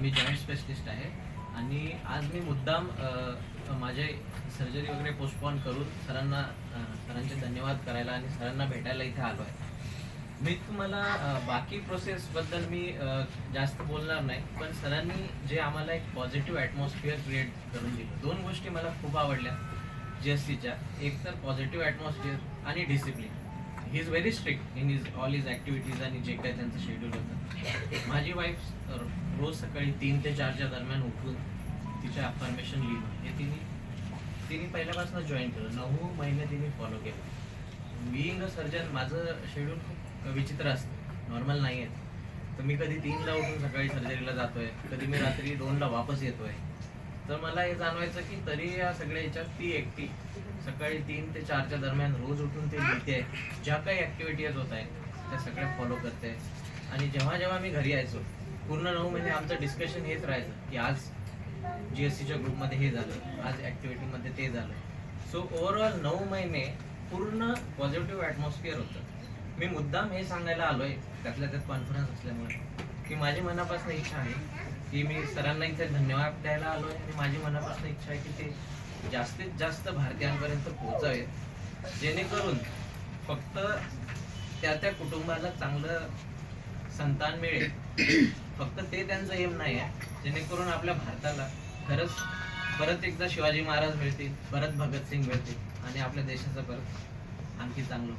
मी joint specialist आहे. आणि आज मी मुद्दाम माझे सर्जरी वगैरे पोस्टपोन करून सरांना सरांचे धन्यवाद करायला आणि सरांना भेटायला इथे आलो आहे. मी तुम्हाला बाकी प्रोसेसबद्दल मी जास्त बोलणार नाही पण सरांनी जे आम्हाला एक पॉझिटिव्ह ॲटमॉस्फिअर क्रिएट करून दिलं. दोन गोष्टी मला खूप आवडल्या जी एस सीच्या एक तर पॉझिटिव्ह ॲटमॉस्फिअर आणि discipline he is very strict in is all is activities आणि जे काय त्यांचं शेड्यूल होतं. माझी वाईफ रोज सकाळी तीन ते चारच्या दरम्यान उठून तिच्या अफर्मेशन लिहिणं. हे तिने तिने पहिल्यापासून जॉईन केलं. नऊ महिने तिने फॉलो केलं. बिईंग अ सर्जन माझं शेड्यूल खूप विचित्र असतं. नॉर्मल नाही आहे तर मी कधी तीनला उठून सकाळी सर्जरीला जातोय. कधी मी रात्री दोनला वापस येतोय. तर मला हे जाणवायचं की तरी या सगळ्या याच्यात ती एकटी सकाळी तीन ते चारच्या दरम्यान रोज उठून ते लिहिते. ज्या काही ॲक्टिव्हिटीज होत आहेत त्या सगळ्या फॉलो करते. आणि जेव्हा जेव्हा मी घरी यायचो पूर्ण नऊ महिने आमचं डिस्कशन हेच राहायचं की आज जी एस सीच्या ग्रुपमध्ये हे झालं आज ॲक्टिव्हिटीमध्ये ते झालं. सो ओव्हरऑल नऊ महिने पूर्ण पॉझिटिव्ह ॲटमॉस्फिअर होतं. मी मुद्दाम हे सांगायला आलो आहे त्यातल्या त्यात कॉन्फिडन्स असल्यामुळे. की माझी मनापासून इच्छा आहे की मी सरांना इथे धन्यवाद द्यायला आलो आहे आणि माझी मनापासून इच्छा आहे की ते जास्तीत जास्त भारतीयांपर्यंत पोहोचावेत. जेणेकरून फक्त त्या त्या कुटुंबाला चांगलं संतान मिळेल. फक्त ते त्यांचं एम नाही आहे. जेणेकरून आपल्या भारताला खरंच परत एकदा शिवाजी महाराज मिळतील परत भगतसिंग मिळतील आणि आपल्या देशाचं परत आणखी चांगलं